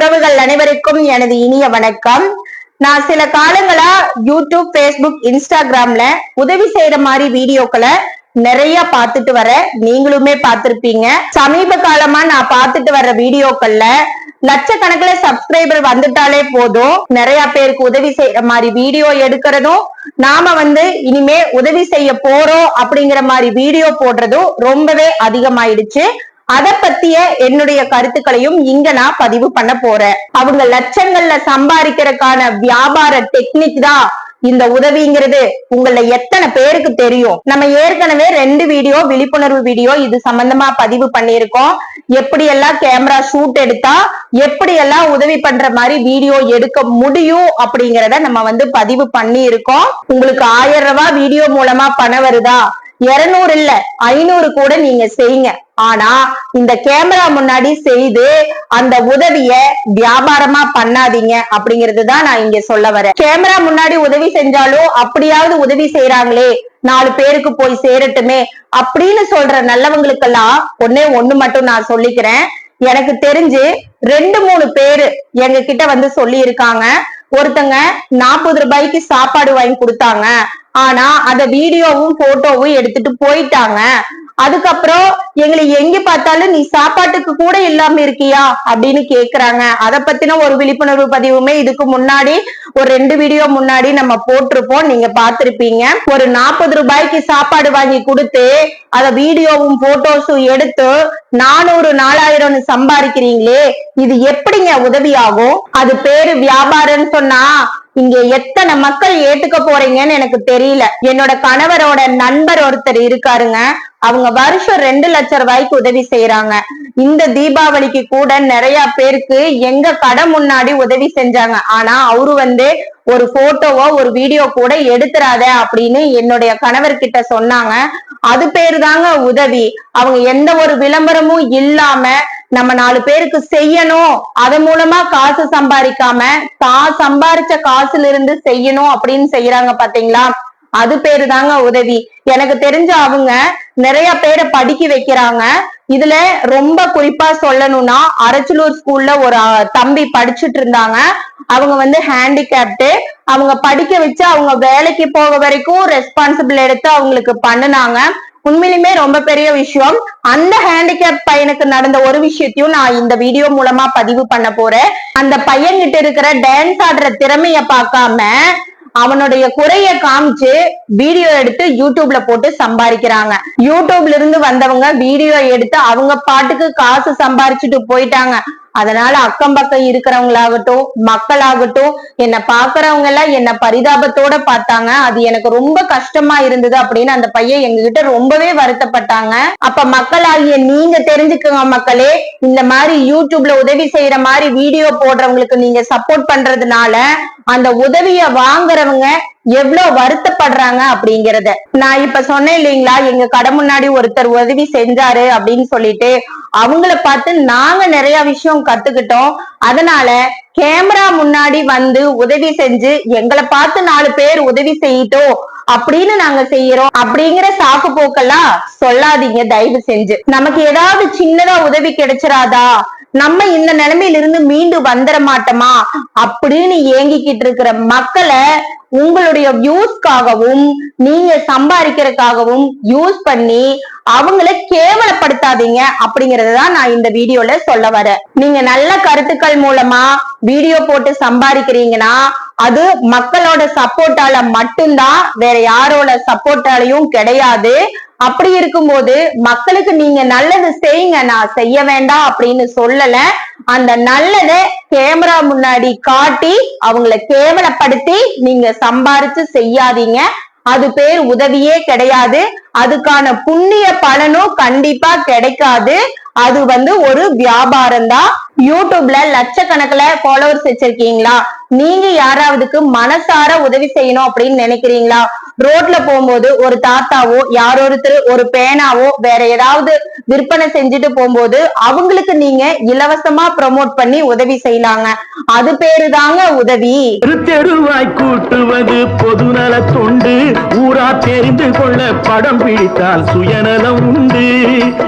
உறவுகள் அனைவருக்கும் எனது இனிய வணக்கம். நான் சில காலங்களா யூடியூப் பேஸ்புக் இன்ஸ்டாகிராம்ல உதவி செய்யற மாதிரி வீடியோக்களை நிறைய பார்த்துட்டு வர நீங்களுமே பார்த்திருப்பீங்க. சமீப காலமா நான் பார்த்துட்டு வர்ற வீடியோக்கள்ல லட்சக்கணக்கில் சப்ஸ்கிரைபர் வந்துட்டாலே போதும். நிறைய பேருக்கு உதவி செய்யற மாதிரி வீடியோ எடுக்கிறதும் நாம வந்து இனிமே உதவி செய்ய போறோம் அப்படிங்கிற மாதிரி வீடியோ போடுறதும் ரொம்பவே அதிகமாயிடுச்சு. அத பத்திய என்னுடைய கருத்துக்களையும் இங்க நான் பதிவு பண்ண போறேன். அவங்க லட்சங்கள்ல சம்பாதிக்கிறதுக்கான வியாபார டெக்னிக் தான் இந்த உதவிங்கிறது. உங்கள எத்தனை பேருக்கு தெரியும்? நம்ம ஏற்கனவே ரெண்டு வீடியோ விழிப்புணர்வு வீடியோ இது சம்பந்தமா பதிவு பண்ணியிருக்கோம். எப்படி எல்லாம் கேமரா ஷூட் எடுத்தா எப்படி எல்லாம் உதவி பண்ற மாதிரி வீடியோ எடுக்க முடியும் அப்படிங்கறத நம்ம வந்து பதிவு பண்ணி இருக்கோம் உங்களுக்கு ஆயிரம் ரூபாய் வீடியோ மூலமா பணம் வருதா? இருநூறு இல்ல ஐநூறு கூட நீங்க செய்யுங்க. ஆனா இந்த கேமரா முன்னாடி செய்து அந்த உதவிய வியாபாரமா பண்ணாதீங்க அப்படிங்கிறது தான் நான் இங்க சொல்ல வரேன். கேமரா முன்னாடி உதவி செஞ்சாலும் அப்படியாவது உதவி செய்யறாங்களே நாலு பேருக்கு போய் சேரட்டுமே அப்படின்னு சொல்ற நல்லவங்களுக்கெல்லாம் ஒன்னே ஒண்ணு மட்டும் நான் சொல்லிக்கிறேன். எனக்கு தெரிஞ்சு ரெண்டு மூணு பேரு எங்க கிட்ட வந்து சொல்லி இருக்காங்க ஒருத்தங்க நாற்பது ரூபாய்க்கு சாப்பாடு வாங்கி கொடுத்தாங்க. ஆனா அத வீடியோவும் போட்டோவும் எடுத்துட்டு போயிட்டாங்க. அதுக்கப்புறம் எங்களை எங்க பார்த்தாலும் நீ சாப்பாட்டுக்கு கூட இல்லாம இருக்கியா அப்படின்னு கேக்குறாங்க. அத பத்தின ஒரு விழிப்புணர்வு பதிவுமே இதுக்கு முன்னாடி ஒரு ரெண்டு வீடியோ முன்னாடி நம்ம போட்டிருப்போம். நீங்க பாத்திருப்பீங்க ஒரு நாற்பது ரூபாய்க்கு சாப்பாடு வாங்கி கொடுத்து அத வீடியோவும் போட்டோஸும் எடுத்து நானூறு நாலாயிரம் சம்பாதிக்கிறீங்களே இது எப்படிங்க உதவி ஆகும் அது பேரு வியாபாரம்னு சொன்னா இங்க எத்தனை மக்கள் ஏத்துக்க போறீங்கன்னு எனக்கு தெரியல. என்னோட கணவரோட நண்பர் ஒருத்தர் இருக்காருங்க. அவங்க வருஷம் ரெண்டு லட்சம் ரூபாய்க்கு உதவி செய்யறாங்க இந்த தீபாவளிக்கு கூட நிறைய பேருக்கு எங்க கடை முன்னாடி உதவி செஞ்சாங்க. ஆனா அவரு வந்து ஒரு போட்டோவோ ஒரு வீடியோ கூட எடுத்துறாத அப்படின்னு என்னுடைய கணவர் கிட்ட சொன்னாங்க. அது பேரு தாங்க உதவி. அவங்க எந்த ஒரு விளம்பரமும் இல்லாம நம்ம நாலு பேருக்கு செய்யணும். அதன் மூலமா காசு சம்பாதிக்காம தான் சம்பாரிச்ச காசுல இருந்து செய்யணும் அப்படின்னு செய்யறாங்க பாத்தீங்களா? அது பேரு தாங்க உதவி. எனக்கு தெரிஞ்ச அவங்க நிறைய பேரை படிக்க வைக்கிறாங்க. இதுல ரொம்ப குறிப்பா சொல்லணும்னா அரச்சலூர் ஸ்கூல்ல ஒரு தம்பி படிச்சுட்டு இருந்தாங்க. அவங்க வந்து ஹேண்டிகேப்டு. அவங்க படிக்க வச்சு அவங்க வேலைக்கு போக வரைக்கும் ரெஸ்பான்சிபிள் எடுத்து அவங்களுக்கு பண்ணுனாங்க. உண்மையிலுமே ரொம்ப பெரிய விஷயம். அந்த ஹேண்டிகேப் பையனுக்கு நடந்த ஒரு விஷயத்தையும் நான் இந்த வீடியோ மூலமா பதிவு பண்ண போறேன். அந்த பையன் கிட்ட இருக்கிற டான்ஸ் ஆடுற திறமைய பார்க்காம அவனுடைய குறைய காமிச்சு வீடியோ எடுத்து யூடியூப்ல போட்டு சம்பாதிக்கிறாங்க. யூடியூப்ல இருந்து வந்தவங்க வீடியோ எடுத்து அவங்க பாட்டுக்கு காசு சம்பாரிச்சுட்டு போயிட்டாங்க. அதனால அக்கம் பக்கம் இருக்கிறவங்களாகட்டும் மக்களாகட்டும் என்ன பாக்குறவங்க எல்லாம் என்ன பரிதாபத்தோட பார்த்தாங்க. அது எனக்கு ரொம்ப கஷ்டமா இருந்தது அப்படின்னு அந்த பையன் எங்ககிட்ட ரொம்பவே வருத்தப்பட்டாங்க. அப்ப மக்களாகிய நீங்க தெரிஞ்சுக்கோங்க மக்களே இந்த மாதிரி யூடியூப்ல உதவி செய்யற மாதிரி வீடியோ போடுறவங்களுக்கு நீங்க சப்போர்ட் பண்றதுனால அந்த உதவிய வாங்குறவங்க எவ்வளவு வருத்தப்படுறாங்க அப்படிங்கறத. நான் இப்ப சொன்னேன் இல்லைங்களா எங்க கடை முன்னாடி ஒருத்தர் உதவி செஞ்சாரு அப்படின்னு சொல்லிட்டு அவங்கள பார்த்து நாங்க நிறைய விஷயம் கத்துக்கிட்டோம். அதனால கேமரா முன்னாடி வந்து உதவி செஞ்சு எங்களை பார்த்து நாலு பேர் உதவி செய்யிட்டோம் அப்படின்னு நாங்க செய்யறோம். அப்படிங்கிற சாக்கு போக்கெல்லாம் சொல்லாதீங்க தயவு செஞ்சு. நமக்கு ஏதாவது சின்னதா உதவி கிடைச்சிராதா? நம்ம இந்த நிலைமையில இருந்து மீண்டு வந்துட மாட்டோமா? அப்படின்னு ஏங்கிக்கிட்டு இருக்கிற மக்களை உங்களுடைய வியூஸ்க்காகவும் நீங்க சம்பாதிக்கிறதுக்காகவும் யூஸ் பண்ணி அவங்கள கேவலப்படுத்தாதீங்க அப்படிங்கறதான் நான் இந்த வீடியோல சொல்ல வரேன். நீங்க நல்ல கருத்துக்கள் மூலமா வீடியோ போட்டு சம்பாதிக்கிறீங்கன்னா அது மக்களோட சப்போர்ட்டால மட்டும்தான் வேற யாரோட சப்போர்ட்டாலையும் கிடையாது. அப்படி இருக்கும்போது மக்களுக்கு நீங்க நல்லது செய்யுங்க. நான் செய்ய வேண்டாம் அப்படின்னு சொல்லல. அந்த நல்லத கேமரா முன்னாடி காட்டி அவங்கள கேவலப்படுத்தி நீங்க சம்பாரிச்சு செய்யாதீங்க. அது பேர் உதவியே கிடையாது. அதுக்கான புண்ணிய பலனும் கண்டிப்பா கிடைக்காது. அது வந்து ஒரு வியாபாரம் தான் யூடியூப்ல லட்சக்கணக்கில் ஃபாலோவர்ஸ் வச்சிருக்கீங்களா? நீங்க யாராவதுக்கு மனசார உதவி செய்யணும் அப்படின்னு நினைக்கிறீங்களா? ரோட்ல போகும்போது ஒரு தாத்தாவோ யாரொருத்தர் ஒரு பேனாவோ வேற ஏதாவது விற்பனை செஞ்சுட்டு போகும்போது அவங்களுக்கு நீங்க இலவசமா ப்ரமோட் பண்ணி உதவி செய்யலாங்க. அது பேரு தாங்க உதவி தெருவாய் கூட்டுவது பொதுநல தொண்டு. ஊரா தெரிந்து கொள்ள படம் பிடித்தால் சுயநலம் உண்டு.